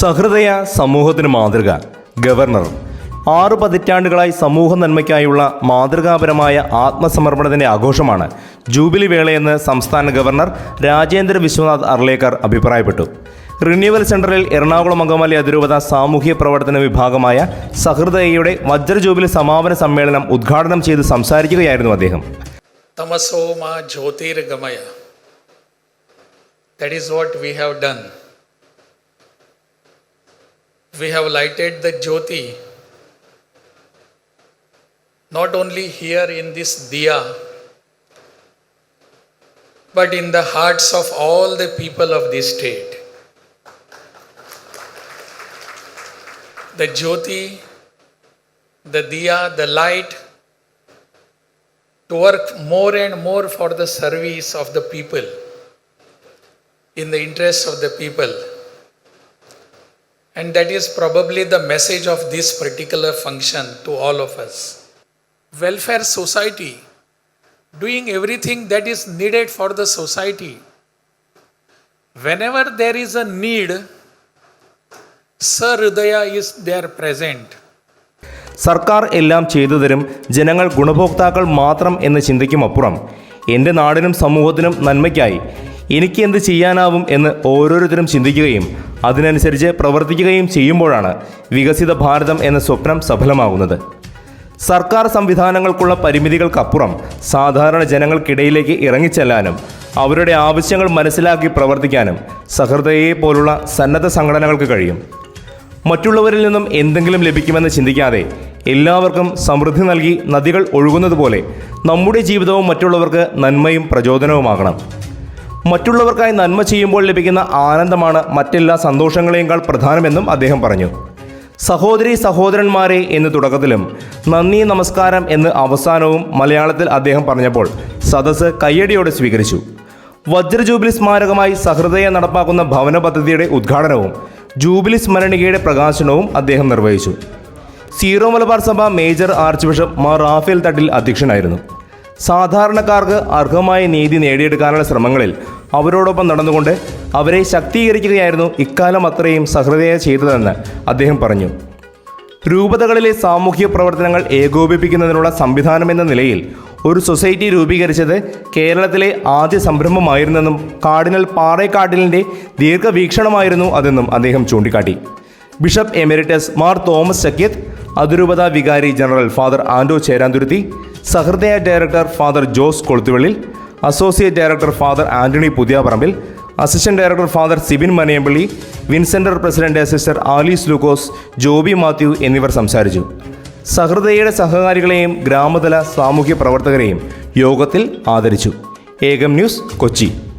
സഹൃദയ സമൂഹത്തിന് മാതൃക ഗവർണർ. ആറു പതിറ്റാണ്ടുകളായി സമൂഹ നന്മയ്ക്കായുള്ള മാതൃകാപരമായ ആത്മസമർപ്പണത്തിന്റെ ആഘോഷമാണ് ജൂബിലി വേളയെന്ന് സംസ്ഥാന ഗവർണർ രാജേന്ദ്ര വിശ്വനാഥ് അർലേക്കർ അഭിപ്രായപ്പെട്ടു. റിന്യൂവൽ സെന്ററിൽ എറണാകുളം അങ്കമാലി അതിരൂപത സാമൂഹ്യ പ്രവർത്തന വിഭാഗമായ സഹൃദയയുടെ വജ്ര ജൂബിലി സമാപന സമ്മേളനം ഉദ്ഘാടനം ചെയ്ത് സംസാരിക്കുകയായിരുന്നു അദ്ദേഹം. Tamaso ma that is what we have done. We have lighted the jyoti not only here in this diya, but in the hearts of all the people of this state. The jyoti, the diya, the light, to work more and more for the service of the people, in the interest of the people. And that is probably the message of this particular function to all of us. Welfare society, doing everything that is needed for the society. Whenever there is a need, Sir Hridaya is there present. സർക്കാർ എല്ലാം ചെയ്തു തരും ജനങ്ങൾ ഗുണഭോക്താക്കൾ മാത്രം എന്ന് ചിന്തയ്ക്കുമപ്പുറം എന്റെ നാടിനും സമൂഹത്തിനും നന്മയ്ക്കായി എനിക്ക് എന്ത് ചെയ്യാനാവും എന്ന് ഓരോരുത്തരും ചിന്തിക്കുകയും അതിനനുസരിച്ച് പ്രവർത്തിക്കുകയും ചെയ്യുമ്പോഴാണ് വികസിത ഭാരതം എന്ന സ്വപ്നം സഫലമാകുന്നത്. സർക്കാർ സംവിധാനങ്ങൾക്കുള്ള പരിമിതികൾക്കപ്പുറം സാധാരണ ജനങ്ങൾക്കിടയിലേക്ക് ഇറങ്ങിച്ചെല്ലാനും അവരുടെ ആവശ്യങ്ങൾ മനസ്സിലാക്കി പ്രവർത്തിക്കാനും സഹൃദയെ പോലുള്ള സന്നദ്ധ സംഘടനകൾക്ക് കഴിയും. മറ്റുള്ളവരിൽ നിന്നും എന്തെങ്കിലും ലഭിക്കുമെന്ന് ചിന്തിക്കാതെ എല്ലാവർക്കും സമൃദ്ധി നൽകി നദികൾ ഒഴുകുന്നതുപോലെ നമ്മുടെ ജീവിതവും മറ്റുള്ളവർക്ക് നന്മയും പ്രചോദനവുമാകണം. മറ്റുള്ളവർക്കായി നന്മ ചെയ്യുമ്പോൾ ലഭിക്കുന്ന ആനന്ദമാണ് മറ്റെല്ലാ സന്തോഷങ്ങളെക്കാൾ പ്രധാനമെന്നും അദ്ദേഹം പറഞ്ഞു. സഹോദരി സഹോദരന്മാരെ എന്ന് തുടക്കത്തിലും നന്ദി നമസ്കാരം എന്ന് അവസാനവും മലയാളത്തിൽ അദ്ദേഹം പറഞ്ഞപ്പോൾ സദസ്സ് കയ്യടിയോടെ സ്വീകരിച്ചു. വജ്രജൂബിലി സ്മാരകമായി സഹൃദയ നടപ്പാക്കുന്ന ഭവന പദ്ധതിയുടെ ഉദ്ഘാടനവും ജൂബിലി സ്മരണികയുടെ പ്രകാശനവും അദ്ദേഹം നിർവഹിച്ചു. സീറോ മലബാർ സഭ major archbishop Mar Raphael Thattil അധ്യക്ഷനായിരുന്നു. സാധാരണക്കാർക്ക് അർഹമായ നീതി നേടിയെടുക്കാനുള്ള ശ്രമങ്ങളിൽ അവരോടൊപ്പം നടന്നുകൊണ്ട് അവരെ ശക്തീകരിക്കുകയായിരുന്നു ഇക്കാലം അത്രയും സഹൃദയ ചെയ്തതെന്ന് അദ്ദേഹം പറഞ്ഞു. രൂപതകളിലെ സാമൂഹ്യ പ്രവർത്തനങ്ങൾ ഏകോപിപ്പിക്കുന്നതിനുള്ള സംവിധാനമെന്ന നിലയിൽ ഒരു സൊസൈറ്റി രൂപീകരിച്ചത് കേരളത്തിലെ ആദ്യ സംരംഭമായിരുന്നെന്നും കാർഡിനൽ പാറേക്കാട്ടിലിന്റെ ദീർഘവീക്ഷണമായിരുന്നു അതെന്നും അദ്ദേഹം ചൂണ്ടിക്കാട്ടി. Bishop emeritus Mar Thomas Chakkiyath അതിരൂപത വികാരി general father Ando Cheranthuruthy Sahrudaya director father Jose Koluthuvallil associate director father Antony Puthiyaparambil assistant director father Sibin Manayampally വിൻസെന്റർ president sister Alice Lukose Joby Mathew എന്നിവർ സംസാരിച്ചു. സഹൃദയയുടെ സഹകാരികളെയും ഗ്രാമതല സാമൂഹ്യ പ്രവർത്തകരെയും യോഗത്തിൽ ആദരിച്ചു. ഏകം ന്യൂസ് കൊച്ചി.